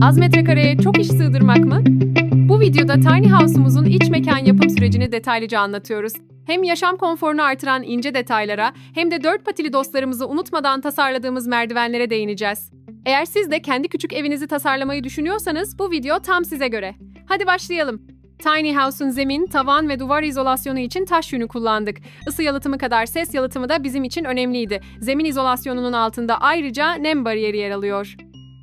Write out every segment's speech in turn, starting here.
Az metrekareye çok iş sığdırmak mı? Bu videoda Tiny House'umuzun iç mekan yapım sürecini detaylıca anlatıyoruz. Hem yaşam konforunu artıran ince detaylara hem de dört patili dostlarımızı unutmadan tasarladığımız merdivenlere değineceğiz. Eğer siz de kendi küçük evinizi tasarlamayı düşünüyorsanız bu video tam size göre. Hadi başlayalım. Tiny House'un zemin, tavan ve duvar izolasyonu için taş yünü kullandık. Isı yalıtımı kadar ses yalıtımı da bizim için önemliydi. Zemin izolasyonunun altında ayrıca nem bariyeri yer alıyor.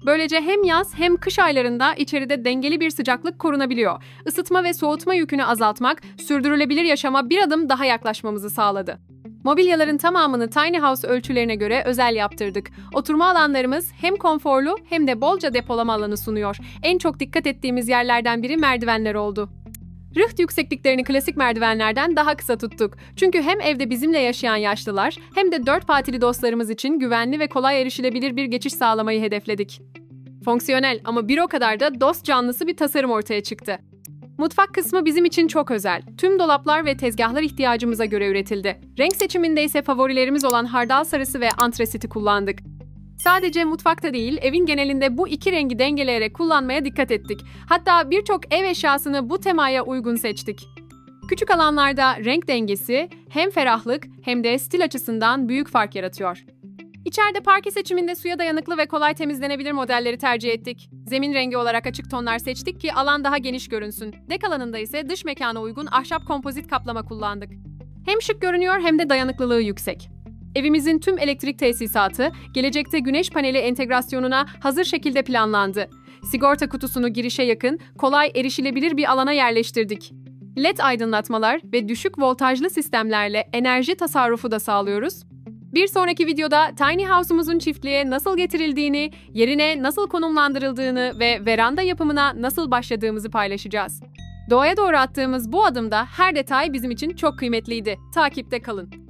Böylece hem yaz hem kış aylarında içeride dengeli bir sıcaklık korunabiliyor. Isıtma ve soğutma yükünü azaltmak, sürdürülebilir yaşama bir adım daha yaklaşmamızı sağladı. Mobilyaların tamamını Tiny House ölçülerine göre özel yaptırdık. Oturma alanlarımız hem konforlu hem de bolca depolama alanı sunuyor. En çok dikkat ettiğimiz yerlerden biri merdivenler oldu. Rıht yüksekliklerini klasik merdivenlerden daha kısa tuttuk. Çünkü hem evde bizimle yaşayan yaşlılar hem de dört patili dostlarımız için güvenli ve kolay erişilebilir bir geçiş sağlamayı hedefledik. Fonksiyonel ama bir o kadar da dost canlısı bir tasarım ortaya çıktı. Mutfak kısmı bizim için çok özel. Tüm dolaplar ve tezgahlar ihtiyacımıza göre üretildi. Renk seçiminde ise favorilerimiz olan hardal sarısı ve antresiti kullandık. Sadece mutfakta değil, evin genelinde bu iki rengi dengeleyerek kullanmaya dikkat ettik. Hatta birçok ev eşyasını bu temaya uygun seçtik. Küçük alanlarda renk dengesi hem ferahlık hem de stil açısından büyük fark yaratıyor. İçeride parke seçiminde suya dayanıklı ve kolay temizlenebilir modelleri tercih ettik. Zemin rengi olarak açık tonlar seçtik ki alan daha geniş görünsün. Dek alanında ise dış mekana uygun ahşap kompozit kaplama kullandık. Hem şık görünüyor hem de dayanıklılığı yüksek. Evimizin tüm elektrik tesisatı gelecekte güneş paneli entegrasyonuna hazır şekilde planlandı. Sigorta kutusunu girişe yakın, kolay erişilebilir bir alana yerleştirdik. LED aydınlatmalar ve düşük voltajlı sistemlerle enerji tasarrufu da sağlıyoruz. Bir sonraki videoda Tiny House'umuzun çiftliğe nasıl getirildiğini, yerine nasıl konumlandırıldığını ve veranda yapımına nasıl başladığımızı paylaşacağız. Doğaya doğru attığımız bu adımda her detay bizim için çok kıymetliydi. Takipte kalın.